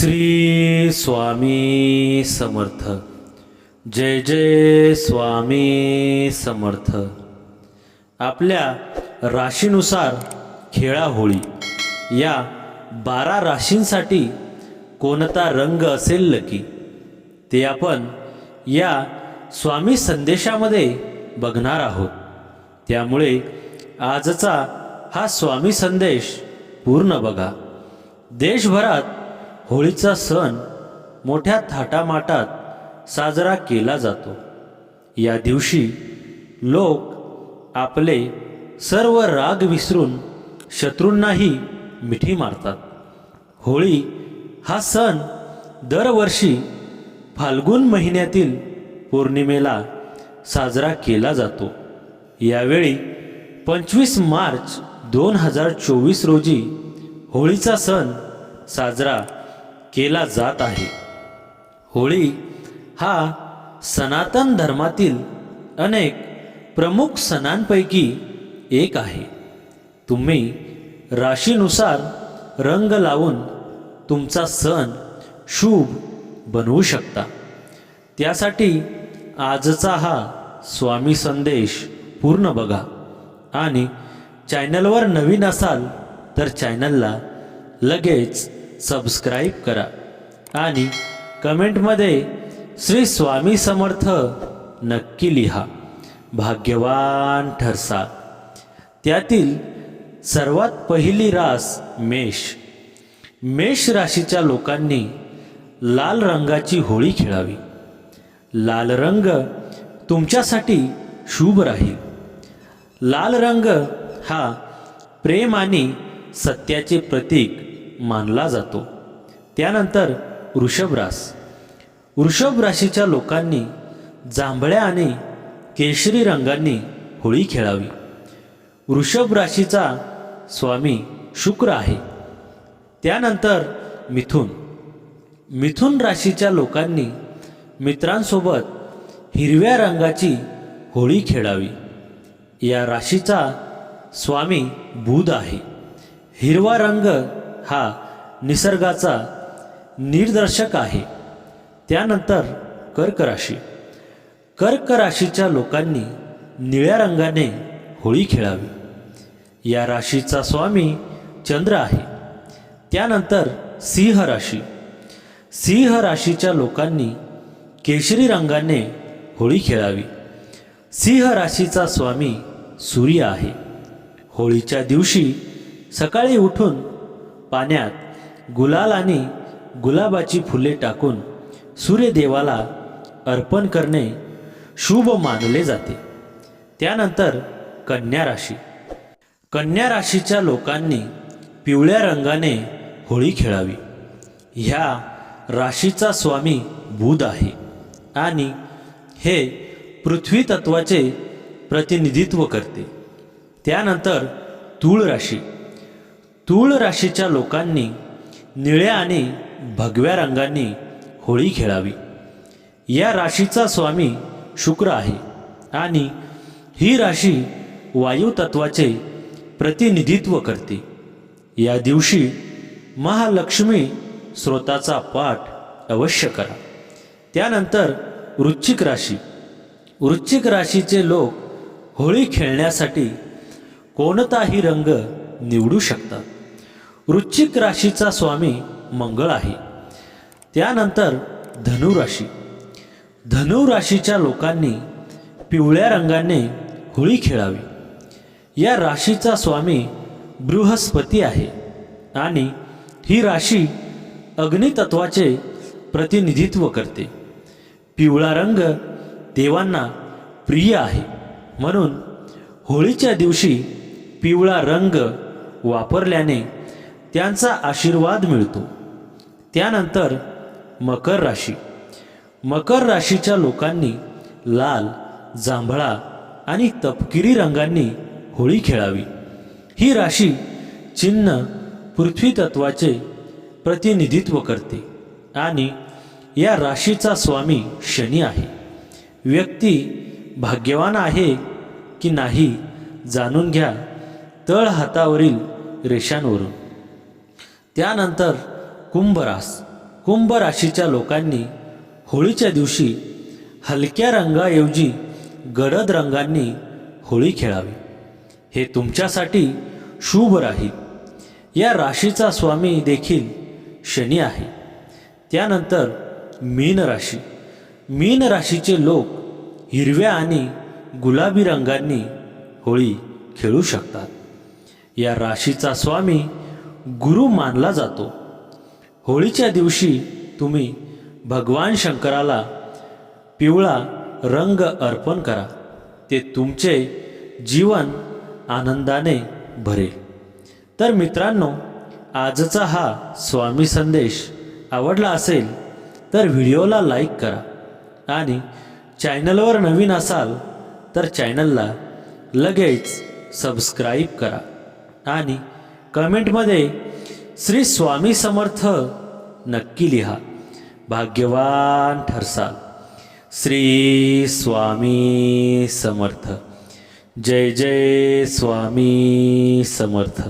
श्री स्वामी समर्थ. जय जय स्वामी समर्थ. आपल्या राशीनुसार खेळा होळी. या बारा राशींसाठी कोणता रंग असेल लकी ते आपण या स्वामी संदेशामध्ये बघणार आहोत. त्यामुळे आजचा हा स्वामी संदेश पूर्ण बघा. देशभरात होळीचा सण मोठ्या थाटामाटात साजरा केला जातो. या दिवशी लोक आपले सर्व राग विसरून शत्रूंनाही मिठी मारतात. होळी हा सण दरवर्षी फाल्गुन महिन्यातील पौर्णिमेला साजरा केला जातो. यावेळी पंचवीस मार्च दोन हजार चोवीस रोजी होळीचा सण साजरा केला जात आहे. होळी हा सनातन धर्मातील अनेक प्रमुख सणांपैकी एक आहे. तुम्ही राशीनुसार रंग लावून तुमचा सण शुभ बनवू शकता. त्यासाठी आजचा हा स्वामी संदेश पूर्ण बघा आणि चॅनलवर नवीन असाल तर चॅनलला लगेच सबस्क्राईब करा. आणि कमेंटमध्ये श्री स्वामी समर्थ नक्की लिहा. भाग्यवान ठरसा. त्यातील सर्वात पहिली रास मेष. मेष राशीच्या लोकांनी लाल रंगाची होळी खेळावी. लाल रंग तुमच्यासाठी शुभ राहील. लाल रंग हा प्रेम आणि सत्याचे प्रतीक. मानला जातो. त्यानंतर वृषभरास. वृषभ राशीच्या लोकांनी जांभळ्या आणि केशरी रंगांनी होळी खेळावी. वृषभ राशीचा स्वामी शुक्र आहे. त्यानंतर मिथुन. मिथुन राशीच्या लोकांनी मित्रांसोबत हिरव्या रंगाची होळी खेळावी. या राशीचा स्वामी बुध आहे. हिरवा रंग हा निसर्गाचा निर्दर्शक आहे. त्यानंतर कर्क राशी. कर्क राशीच्या लोकांनी निळ्या रंगाने होळी खेळावी. या राशीचा स्वामी चंद्र आहे. त्यानंतर सिंह राशी. सिंह राशीच्या लोकांनी केशरी रंगाने होळी खेळावी. सिंह राशीचा स्वामी सूर्य आहे. होळीच्या दिवशी सकाळी उठून पाण्यात गुलाल आणि गुलाबाची फुले टाकून सूर्यदेवाला अर्पण करणे शुभ मानले जाते. त्यानंतर कन्या राशी. कन्या राशीच्या लोकांनी पिवळ्या रंगाने होळी खेळावी. ह्या राशीचा स्वामी बुध आहे आणि हे पृथ्वी तत्वाचे प्रतिनिधित्व करते. त्यानंतर तूळ राशी. तूळ राशीच्या लोकांनी निळ्या आणि भगव्या रंगांनी होळी खेळावी. या राशीचा स्वामी शुक्र आहे आणि ही राशी वायू तत्वाचे प्रतिनिधित्व करते. या दिवशी महालक्ष्मी स्रोताचा पाठ अवश्य करा. त्यानंतर वृश्चिक राशी. वृश्चिक राशीचे लोक होळी खेळण्यासाठी कोणताही रंग निवडू शकतात. वृश्चिक राशीचा स्वामी मंगळ आहे. त्यानंतर धनुराशी धनु राशीच्या लोकांनी पिवळ्या रंगाने होळी खेळावी. या राशीचा स्वामी बृहस्पती आहे आणि ही राशी अग्नितत्वाचे प्रतिनिधित्व करते. पिवळा रंग देवांना प्रिय आहे. म्हणून होळीच्या दिवशी पिवळा रंग वापरल्याने त्यांचा आशीर्वाद मिळतो. त्यानंतर मकर राशी. मकर राशीच्या लोकांनी लाल जांभळा आणि तपकिरी रंगांनी होळी खेळावी. ही राशी चिन्ह पृथ्वी तत्वाचे प्रतिनिधित्व करते आणि या राशीचा स्वामी शनी आहे. व्यक्ती भाग्यवान आहे की नाही जाणून घ्या तळ हातावरील रेषांवरून. त्यानंतर कुंभरास कुंभ राशीच्या लोकांनी होळीच्या दिवशी हलक्या रंगाऐवजी गडद रंगांनी होळी खेळावी. हे तुमच्यासाठी शुभ राहील या राशीचा स्वामी देखील शनी आहे. त्यानंतर मीन राशी. मीन राशीचे लोक हिरव्या आणि गुलाबी रंगांनी होळी खेळू शकतात. या राशीचा स्वामी गुरु मानला जातो. होळीच्या दिवशी तुम्ही भगवान शंकराला पिवळा रंग अर्पण करा. ते तुमचे जीवन आनंदाने भरेल तर मित्रांनो आजचा हा स्वामी संदेश आवडला असेल तर व्हिडिओला लाईक करा. आणि चॅनलवर नवीन असाल तर चॅनलला लगेच सबस्क्राईब करा. आणि कमेंटमध्ये श्री स्वामी समर्थ नक्की लिहा. भाग्यवान ठरसाल श्री स्वामी समर्थ. जय जय स्वामी समर्थ.